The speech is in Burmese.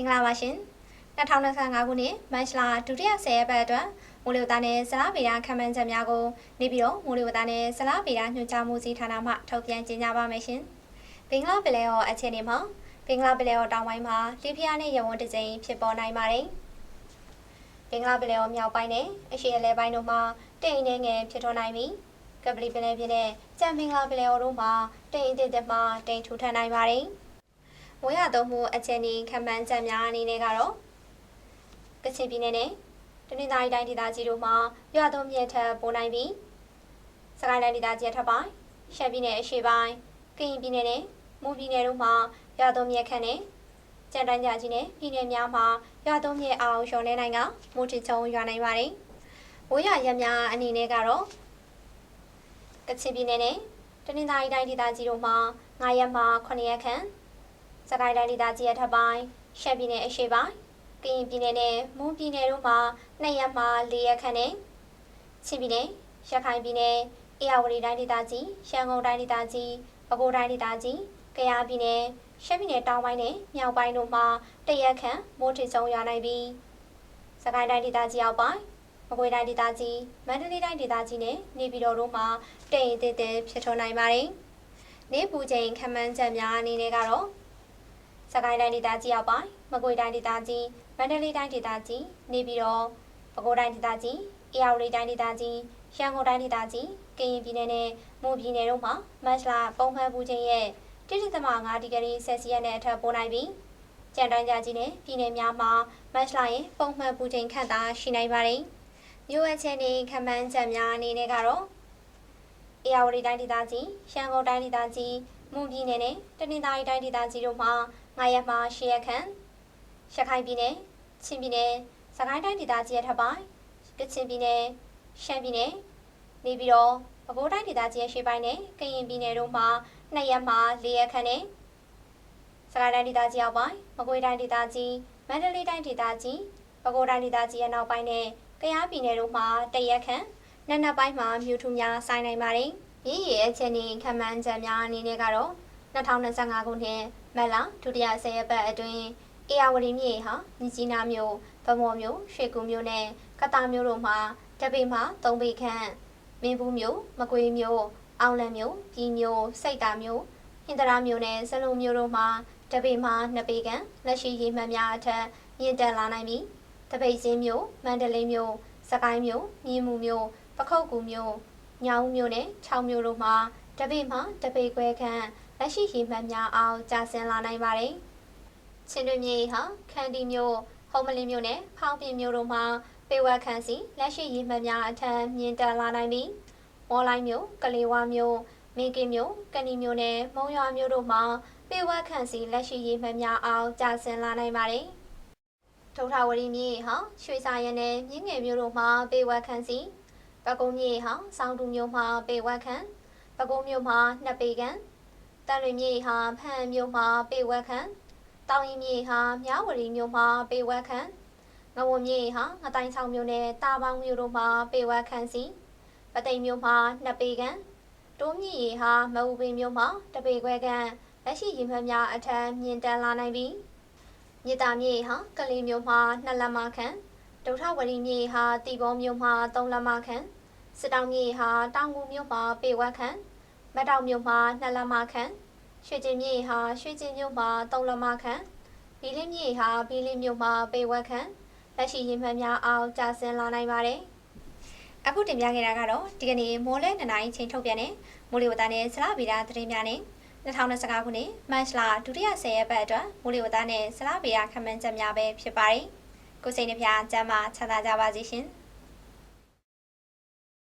င်္ဂလာပါရှင်2025ခုနှစ်မတ်လဒုတိယ10ရက်ပတ်အတွက်မိုးလေဝသနဲ့ဇလားဗေဒခန့်မှန်းချက်များကိုနေပြီးတော့မိုးလေဝသနဲ့ဇလားဗေဒညွှန်ကြားမှုစီဌာနမှထုတ်ပြန်ကြေညာပါမယ်ရှင်ဘင်္ဂလားပလဲရောအခြေအနေမှာဘင်္ဂလားပလဲရောတောင်ပိုင်းမှာလီဖီးယားနဲ့ရဝန်းတစ်ကြိမ်ဖြစ်ပေါ်နိုင်ပါတယ်ဘင်္ဂလားပလဲရောမြောက်ပိုင်းနဲ့အရှေ့အလယ်ပိုင်းတို့မှာတိမ်နေငယ်ဖြစ်ထွန်းနိုင်ပြီးကပလီပလဲပြည်နဲ့ကြံမင်္ဂလာပလဲရောတို့မှာတိမ်အစ်စ်မှတိမ်ထူထပ်နိုင်ပါတယ် ဝေးရသုံးမှုအခြေအနေခံမှန်းချက်များအနေနဲ့ကတော့ကချင်ပြည်နယ်နဲ့တနင်္သာရီတိုင်းဒေသကြီးတို့မှာရွာသွန်းမြင့်ထပ်ပိုနိုင်ပြီးစကိုင်းတိုင်းဒေသကြီးထပ်ပိုင်းရှမ်းပြည်နယ်အရှေ့ပိုင်းကရင်ပြည်နယ်နဲ့မွန်ပြည်နယ်တို့မှာရွာသွန်းမြင့်ခန့်နဲ့ကြံတန်းကြကြီးနဲ့ပြည်နယ်များမှာရွာသွန်းမြင့်အောင်ရှော်နေနိုင်ကမိုးထချုံရွာနိုင်ပါတယ်။ဝေးရရများအနေနဲ့ကတော့ကချင်ပြည်နယ်နဲ့တနင်္သာရီတိုင်းဒေသကြီးတို့မှာ9ရက်မှ9ရက်ခန့် စကိုင်းတိုင်းဒေသကြီးရဲ့ထပ်ပိုင်းရှမ်းပြည်နယ်အရှေ့ပိုင်းကရင်ပြည်နယ်နဲ့မွန်ပြည်နယ်တို့မှာ2ရက်မှ4ရက်ခန့်နဲ့ချင်းပြည်နယ်ရခိုင်ပြည်နယ်အေရဝတီတိုင်းဒေသကြီးရှမ်းကုန်တိုင်းဒေသကြီးပဲခူးတိုင်းဒေသကြီးကယားပြည်နယ်ရှမ်းပြည်နယ်တောင်ပိုင်းနဲ့မြောက်ပိုင်းတို့မှာတရက်ခန့်မိုးထစ်ဆုံးရွာနိုင်ပြီးစကိုင်းတိုင်းဒေသကြီးအောက်ပိုင်းမကွေးတိုင်းဒေသကြီးမန္တလေးတိုင်းဒေသကြီးနဲ့နေပြည်တော်တို့မှာတိမ်အစ်စ်ဖြစ်ထွန်းနိုင်ပါတယ်။နေပူချိန်ခန့်မှန်းချက်များအနေနဲ့ကတော့ စကိုင်းတိုင်းဒေသကြီးအောက်ပိုင်းမကွေးတိုင်းဒေသကြီးမန္တလေးတိုင်းဒေသကြီးနေပြည်တော်ပဲခူးတိုင်းဒေသကြီးအေရဝတီတိုင်းဒေသကြီးရန်ကုန်တိုင်းဒေသကြီးကရင်ပြည်နယ်နဲ့မွန်ပြည်နယ်တို့မှာမတ်လပုံမှန်ပူချိန်ရဲ့1.5ဒီဂရီဆယ်စီယပ်နဲ့အထက်ပိုနိုင်ပြီးကြံတိုင်းကြကြီးနဲ့ပြည်နယ်များမှာမတ်လရဲ့ပုံမှန်ပူချိန်ခန့်သာရှိနိုင်ပါတယ်။မြို့အချင်းနေခန့်မှန်းချက်များအနေနဲ့ကတော့အေရဝတီတိုင်းဒေသကြီးရန်ကုန်တိုင်းဒေသကြီးမွန်ပြည်နယ်နဲ့တနင်္သာရီတိုင်းဒေသကြီးတို့မှာ 9ရက်မှ10ရက်ခန့်ရခိုင်ပြည်နယ်ချင်းပြည်နယ်စကိုင်းတိုင်းဒေသကြီးရဲ့ထပ်ပိုင်းကချင်ပြည်နယ်ရှမ်းပြည်နယ်နေပြည်တော်ပဲခူးတိုင်းဒေသကြီးရဲ့ရှေ့ပိုင်းနဲ့ကရင်ပြည်နယ်တို့မှာ2ရက်မှ4ရက်ခန့်နဲ့စကိုင်းတိုင်းဒေသကြီးအောက်ပိုင်းမကွေးတိုင်းဒေသကြီးမန္တလေးတိုင်းဒေသကြီးပဲခူးတိုင်းဒေသကြီးရဲ့နောက်ပိုင်းနဲ့ကယားပြည်နယ်တို့မှာ1ရက်ခန့်နက်နက်ပိုင်းမှာမြူထူများဆိုင်နိုင်ပါတယ်။ရည်ရည်အချင်းချင်းခံမှန်းချက်များအနေနဲ့ကတော့2025ခုနှစ် မက်လာဒုတိယဆယ်ရက်ပတ်အတွင်းအေယာဝတီမြေဟာမြကြီးနားမြို့ဗမော်မြို့ရွှေကူမြို့နဲ့ကတာမြို့တို့မှာတပိမှ3ပိခန့်မင်းဘူးမြို့မကွေးမြို့အောင်လံမြို့ပြည်မြို့စိတ်တာမြို့ဟင်္ဒရာမြို့နဲ့စလုံမြို့တို့မှာတပိမှ2ပိခန့်လက်ရှိရေမှတ်များအထက်မြင့်တက်လာနိုင်ပြီးတပိတ်စင်းမြို့မန္တလေးမြို့စကိုင်းမြို့မြင်းမှုမြို့ပခုတ်ကူမြို့ညောင်မြို့နဲ့6မြို့တို့မှာတပိမှတပိခွဲခန့် လက်ရှိရေမှတ်များအောင်ကြာဆင်းလာနိုင်ပါတယ်။ချင်းတွင်မြေဟာခန္တီမြို့ဟုံးမလင်းမြို့နဲ့ဖောင်းပြင်းမြို့တို့မှာပေဝက်ခန့်စီလက်ရှိရေမှတ်များအထက်မြင့်တက်လာနိုင်ပြီးမော်လိုင်းမြို့ကလေးဝါမြို့မင်းကင်းမြို့ကဏီမြို့နဲ့မုံရွာမြို့တို့မှာပေဝက်ခန့်စီလက်ရှိရေမှတ်များအောင်ကြာဆင်းလာနိုင်ပါတယ်။ဒုထဝရီမြေဟာရွှေစာရည်နဲ့မြင်းငယ်မြို့တို့မှာပေဝက်ခန့်စီပကုံးမြေဟာစောင်းတူမြို့မှာပေဝက်ခန့်ပကုံးမြို့မှာနှစ်ပေခန့် တန်လွင်မြေဟာဖန်မြို့မှာပေဝက်ခန့်တောင်ရင်မြေဟာမြဝတီမြို့မှာပေဝက်ခန့်ငဝမြေဟာငတိုင်းဆောင်မြို့နဲ့တာပေါင်းမြို့တို့မှာပေဝက်ခန့်စီပသိမ်မြို့မှာနှစ်ပေခန့်တိုးမြင့်ရေဟာမအူပင်မြို့မှာတပေခွဲခန့်လက်ရှိရေမှတ်များအထက်မြင့်တန်းလာနိုင်ပြီးမြေတာမြေဟာကလေးမြို့မှာ2လက်မခန့်ဒုထဝရီမြေဟာတီဘောမြို့မှာ3လက်မခန့်စစ်တောင်မြေဟာတောင်ကူမြို့မှာပေဝက်ခန့် မတောင်မြို့မှာ2လက်မခန့်ရွှေကျင်မြေဟာရွှေကျင်မြို့မှာ3လက်မခန့်ဘီလင်းမြေဟာဘီလင်းမြို့မှာပေဝက်ခန့်လက်ရှိရေမှတ်များအောင်ကြာဆင်းလာနိုင်ပါတယ်အခုတင်ပြခဲ့တာကတော့ဒီကနေ့မိုးလဲနှစ်နိုင်ချိန်ထုတ်ပြန်တဲ့မိုးလေဝသနဲ့ဆလာဗီရာသတင်းများနဲ့2025ခုနှစ်မတ်လဒုတိယ10ရက်ပတ်အတွက်မိုးလေဝသနဲ့ဆလာဗီရာခန့်မှန်းချက်များပဲဖြစ်ပါတယ်။ကိုစိန်နှဖျားကျမ်းမာချမ်းသာကြပါစေရှင်။